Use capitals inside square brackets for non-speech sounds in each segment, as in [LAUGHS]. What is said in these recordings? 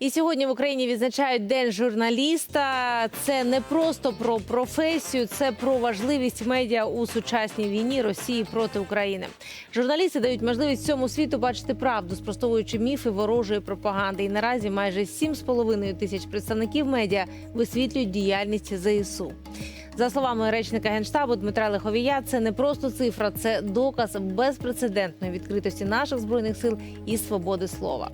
І сьогодні в Україні відзначають День журналіста. Це не просто про професію, це про важливість медіа у сучасній війні Росії проти України. Журналісти дають можливість всьому світу бачити правду, спростовуючи міфи ворожої пропаганди. І наразі майже 7,5 тисяч представників медіа висвітлюють діяльність ЗСУ. За словами речника генштабу Дмитра Лиховія, це не просто цифра, це доказ безпрецедентної відкритості наших збройних сил і свободи слова.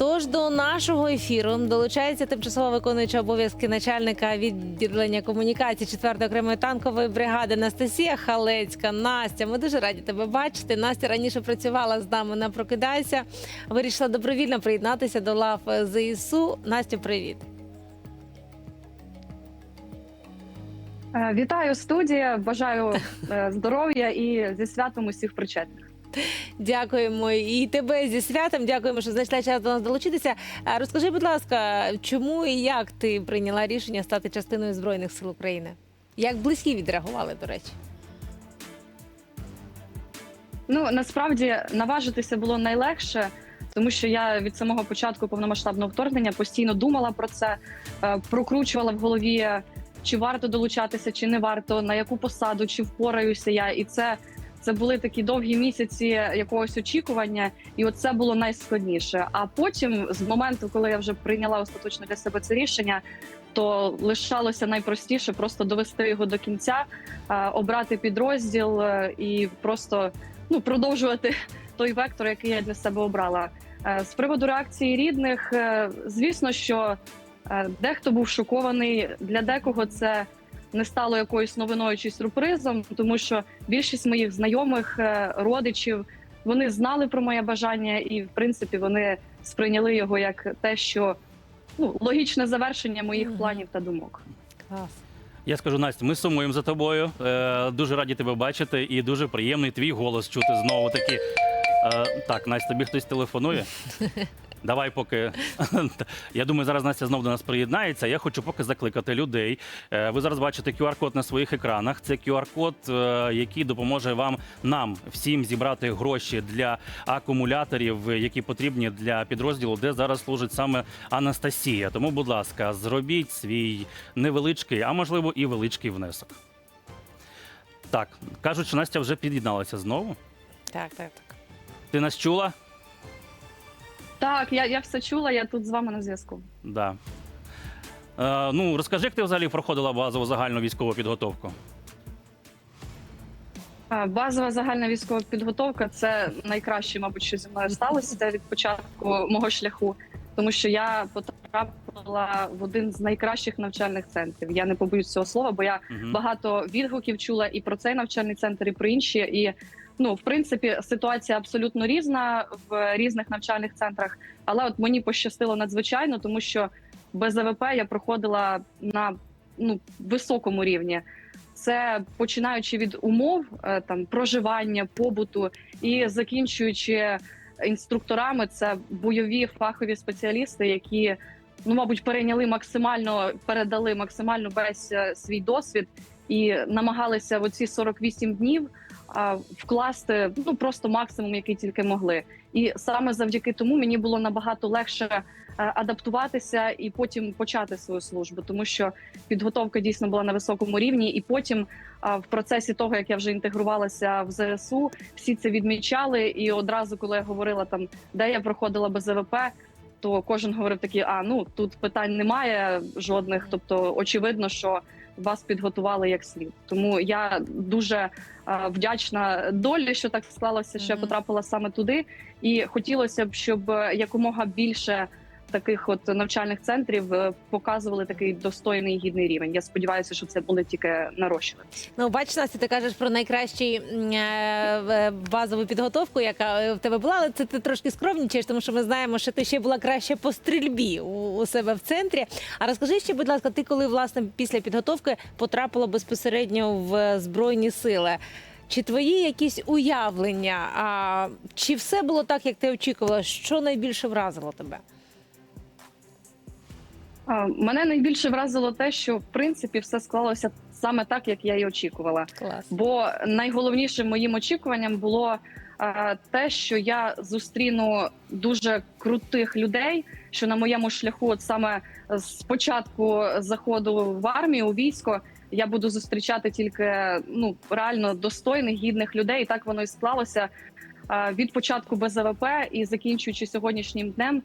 Тож до нашого ефіру долучається тимчасово виконуюча обов'язки начальника відділення комунікації 4-ї окремої танкової бригади Анастасія Халецька. Настя, ми дуже раді тебе бачити. Настя раніше працювала з нами на прокидайся. Вирішила добровільно приєднатися до лав ЗСУ. Настю, привіт. Е, Вітаю студія. Бажаю е, здоров'я і зі святом усіх причетних. Дякуємо і тебе зі святом. Дякуємо, що знайшла час до нас долучитися. Розкажи, будь ласка, чому і як ти прийняла рішення стати частиною збройних сил України? Як близькі відреагували, до речі? Ну насправді наважитися було найлегше, тому що я від самого початку повномасштабного вторгнення постійно думала про це, е, прокручувала в голові, чи варто долучатися, чи не варто, на яку посаду, чи впораюся я. І це, це були такі довгі місяці якогось очікування, і от це було найскладніше. А потім, з моменту, коли я вже прийняла остаточно для себе це рішення. То лишалося найпростіше просто довести його до кінця, е, обрати підрозділ е, і просто ну продовжувати [LAUGHS] той вектор, який я для себе обрала. Е, З приводу реакції рідних, звісно, що дехто був шокований. Для декого це не стало якоюсь новиною чи сюрпризом, тому що більшість моїх знайомих, е, родичів вони знали про моє бажання, і в принципі вони сприйняли його як те, що ну логічне завершення моїх планів та думок. Клас. Я скажу, Настя, ми сумуємо за тобою. Е, дуже раді тебе бачити, і дуже приємний твій голос чути знову таки. Е, так, Настя, тобі хтось телефонує. [LAUGHS] Давай, поки [LAUGHS] я думаю, зараз Настя знову до нас приєднається. Я хочу поки закликати людей. Е, Ви зараз бачите QR-код на своїх екранах. Це QR-код, е, який допоможе вам нам всім зібрати гроші для акумуляторів, які потрібні для підрозділу, де зараз служить саме Анастасія. Тому, будь ласка, зробіть свій невеличкий, а можливо і величкий внесок. Так, кажуть, що Настя вже під'єдналася знову. Так, так, так. Ти нас чула? Так, я, я все чула. Я тут з вами на зв'язку. Да. Е, ну, розкажи, як ти взагалі проходила базову загальну військову підготовку? Е, Базова загальна військова підготовка це найкраще, мабуть, що зі мною сталося від початку мого шляху, тому що я потрапила в один з найкращих навчальних центрів. Я не побоюсь цього слова, бо я Мгм. багато відгуків чула і про цей навчальний центр, і про інші. І ну, в принципі, ситуація абсолютно різна в різних навчальних центрах. Але от мені пощастило надзвичайно, тому що без АВП я проходила на ну високому рівні. Це починаючи від умов е, там проживання, побуту і закінчуючи інструкторами, це бойові фахові спеціалісти, які ну мабуть перейняли максимально, передали максимально весь е, свій досвід і намагалися в оці 48 днів вкласти ну просто максимум, який тільки могли. І саме завдяки тому мені було набагато легше е, адаптуватися і потім почати свою службу, тому що підготовка дійсно була на високому рівні. І потім в процесі того, як я вже інтегрувалася в ЗСУ, всі це відмічали. І одразу, коли я говорила там, де я проходила без АВП, то кожен говорив такий: а ну тут питань немає жодних. Тобто, очевидно, що вас підготували як слід. Тому я дуже а, вдячна долі, що так склалося, що я потрапила саме туди. І хотілося б, щоб е, якомога більше таких от навчальних центрів е, показували такий достойний гідний рівень. Я сподіваюся, що це буде тільки нарощуватися. Ну, бачиш, Настя, ти кажеш про найкращу е, в- базову підготовку, яка е, в тебе була, але це ти трошки скромнічаєш, тому що ми знаємо, що ти ще була краще по стрільбі у себе в центрі. А розкажи ще, будь ласка, ти коли власне після підготовки потрапила безпосередньо в збройні сили? Чи твої якісь уявлення? А чи все було так, як ти очікувала? Що найбільше вразило тебе? Мене найбільше вразило те, що в принципі все склалося саме так, як я і очікувала. Клас. Бо найголовнішим моїм очікуванням було те, що я зустріну дуже крутих людей, що на моєму шляху, от саме з початку заходу в армію у військо, я буду зустрічати тільки ну реально достойних, гідних людей. І так воно і склалося. Від початку БЗВП і закінчуючи сьогоднішнім днем,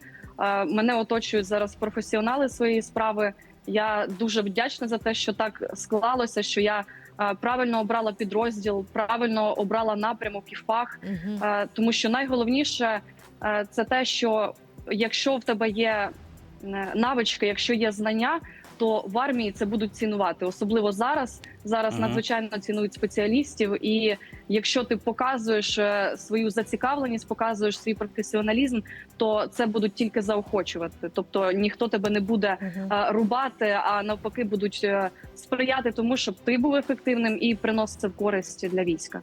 мене оточують зараз професіонали своєї справи. Я дуже вдячна за те, що так склалося, що я правильно обрала підрозділ, правильно обрала напрямок і фах. Тому що найголовніше це те, що якщо в тебе є е, навички, якщо є знання, то в армії це будуть цінувати, особливо зараз. Зараз Мгм. надзвичайно цінують спеціалістів, і якщо ти показуєш е, свою зацікавленість, показуєш свій професіоналізм, то це будуть тільки заохочувати. Тобто ніхто тебе не буде Мгм. е, рубати, а навпаки, будуть е, сприяти тому, щоб ти був ефективним і приносив користь для війська.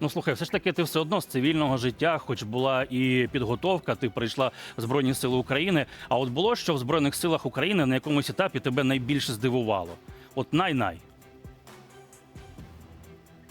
Ну слухай, все ж таки, ти все одно з цивільного життя, хоч була і підготовка, ти прийшла в Збройні Сили України. А от було що в Збройних силах України на якомусь етапі тебе найбільше здивувало? От най-най.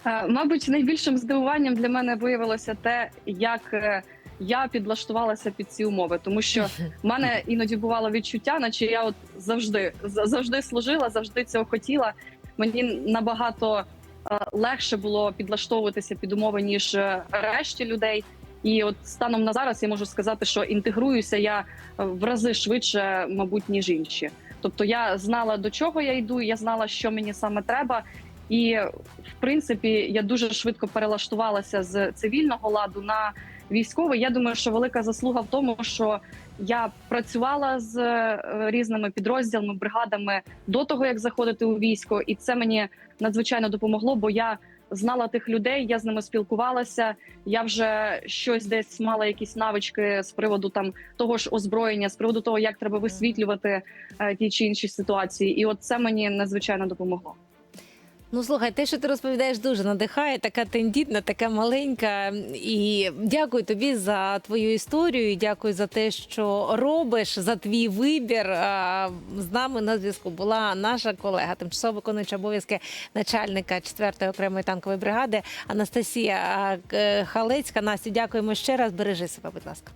Е, Мабуть, найбільшим здивуванням для мене виявилося те, як е, я підлаштувалася під ці умови, тому що в мене іноді бувало відчуття, наче я от завжди завжди служила, завжди цього хотіла. Мені набагато е, легше було підлаштовуватися під умови ніж решті людей. І от станом на зараз я можу сказати, що інтегруюся я в рази швидше, мабуть, ніж інші. Тобто я знала до чого я йду, я знала, що мені саме треба. І в принципі я дуже швидко перелаштувалася з цивільного ладу на військовий. Я думаю, що велика заслуга в тому, що я працювала з е, різними підрозділами, бригадами до того, як заходити у військо, і це мені надзвичайно допомогло, бо я знала тих людей, я з ними спілкувалася. Я вже щось десь мала якісь навички з приводу там того ж озброєння, з приводу того, як треба висвітлювати е, ті чи інші ситуації. І от це мені надзвичайно допомогло. Ну слухай, те, що ти розповідаєш, дуже надихає, така тендітна, така маленька. І дякую тобі за твою історію. і Дякую за те, що робиш, за твій вибір. З нами на зв'язку була наша колега, тимчасово виконуюча обов'язки начальника 4-ї окремої танкової бригади Анастасія Халецька. Настю, дякуємо ще раз. Бережи себе, будь ласка.